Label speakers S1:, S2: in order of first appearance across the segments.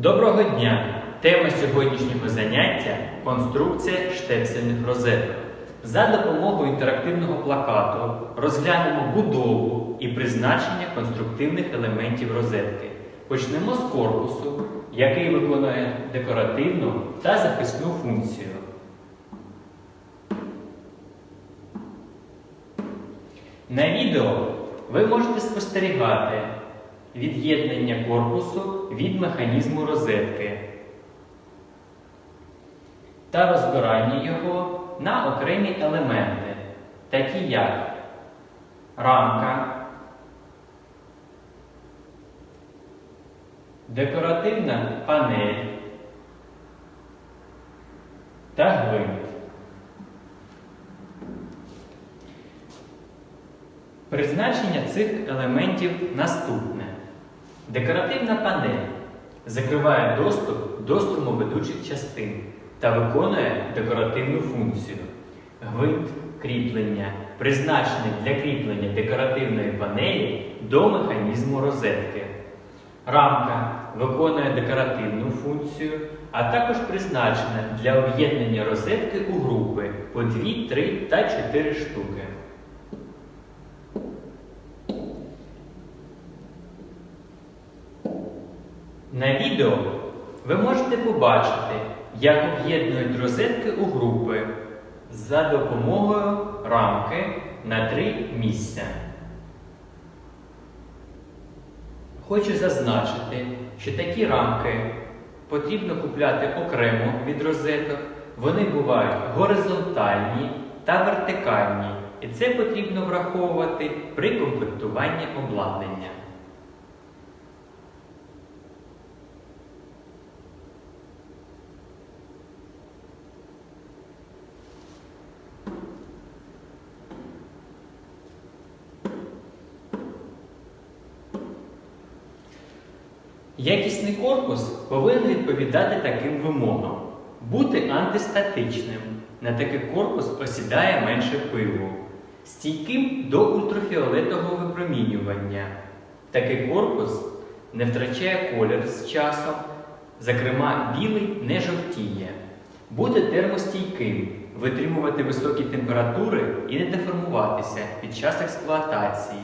S1: Доброго дня! Тема сьогоднішнього заняття конструкція штепсельних розеток. За допомогою інтерактивного плакату розглянемо будову і призначення конструктивних елементів розетки. Почнемо з корпусу, який виконує декоративну та захисну функцію. На відео ви можете спостерігати від'єднання корпусу від механізму розетки та розбирання його на окремі елементи, такі як рамка, декоративна панель та гвинт. Призначення цих елементів наступне. Декоративна панель закриває доступ до струмоведучих частин та виконує декоративну функцію. Гвинт кріплення призначений для кріплення декоративної панелі до механізму розетки. Рамка виконує декоративну функцію, а також призначена для об'єднання розетки у групи по 2, 3 та 4 штуки. На відео ви можете побачити, як об'єднують розетки у групи за допомогою рамки на три місця. Хочу зазначити, що такі рамки потрібно купляти окремо від розеток. Вони бувають горизонтальні та вертикальні, і це потрібно враховувати при комплектуванні обладнання. Якісний корпус повинен відповідати таким вимогам. Бути антистатичним. На такий корпус осідає менше пилу. Стійким до ультрафіолетового випромінювання. Такий корпус не втрачає колір з часом, зокрема, білий не жовтіє. Бути термостійким, витримувати високі температури і не деформуватися під час експлуатації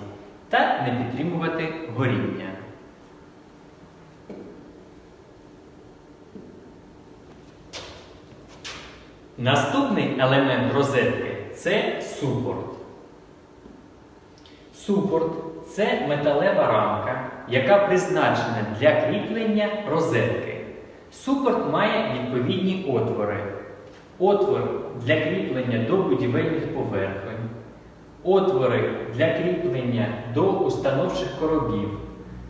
S1: та не підтримувати горіння. Наступний елемент розетки це супорт. Супорт це металева рамка, яка призначена для кріплення розетки. Супорт має відповідні отвори. Отвор для кріплення до будівельних поверхонь, отвори для кріплення до установчих коробів.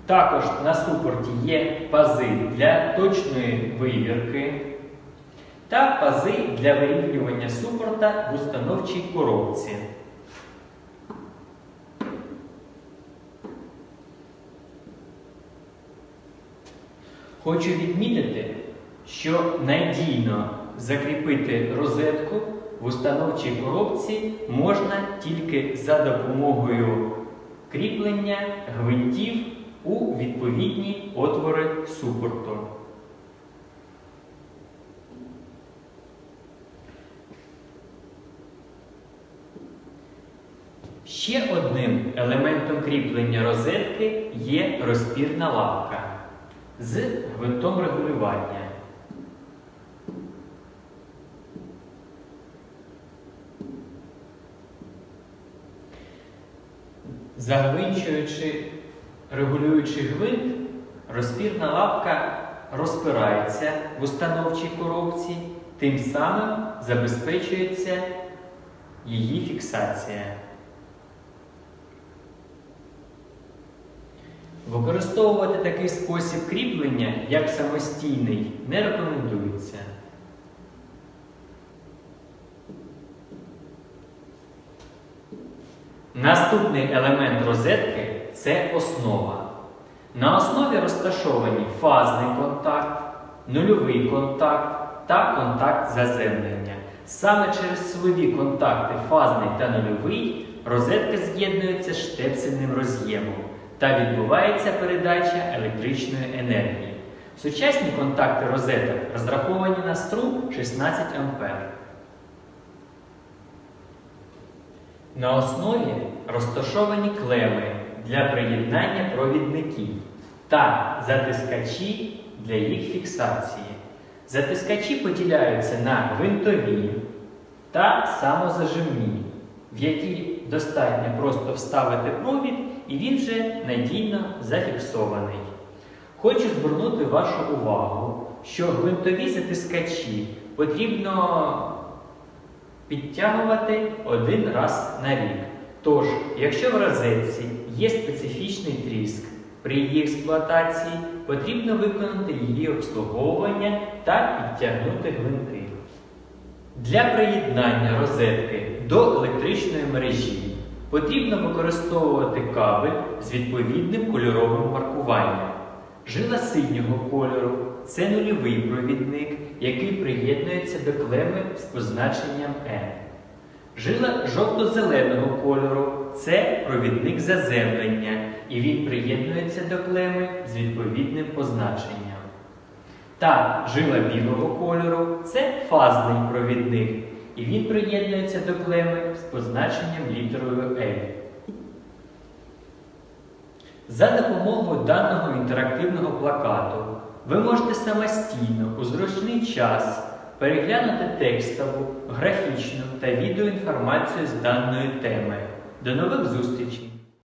S1: Також на супорті є пази для точної вивірки та пази для вирівнювання супорта в установчій коробці. Хочу відмітити, що надійно закріпити розетку в установчій коробці можна тільки за допомогою кріплення гвинтів у відповідні отвори супорту. Ще одним елементом кріплення розетки є розпірна лапка з гвинтом регулювання. Загвинчуючи, регулюючи гвинт, розпірна лапка розпирається в установчій коробці, тим самим забезпечується її фіксація. Використовувати такий спосіб кріплення як самостійний не рекомендується. Наступний елемент розетки це основа. На основі розташовані фазний контакт, нульовий контакт та контакт заземлення. Саме через силові контакти фазний та нульовий розетка з'єднується штепсельним роз'ємом та відбувається передача електричної енергії. Сучасні контакти розеток розраховані на струм 16 А. На основі розташовані клеми для приєднання провідників та затискачі для їх фіксації. Затискачі поділяються на гвинтові та самозажимні, в які достатньо просто вставити провід і він вже надійно зафіксований. Хочу звернути вашу увагу, що гвинтові затискачі потрібно підтягувати один раз на рік. Тож, якщо в розетці є специфічний тріск, при її експлуатації потрібно виконати її обслуговування та підтягнути гвинти. Для приєднання розетки до електричної мережі потрібно використовувати кабель з відповідним кольоровим маркуванням. Жила синього кольору це нульовий провідник, який приєднується до клеми з позначенням N. Жила жовто-зеленого кольору це провідник заземлення, і він приєднується до клеми з відповідним позначенням. Та жила білого кольору це фазний провідник, і він приєднується до клеми з позначенням літерою L. За допомогою даного інтерактивного плакату ви можете самостійно у зручний час переглянути текстову, графічну та відеоінформацію з даної теми. До нових зустрічей!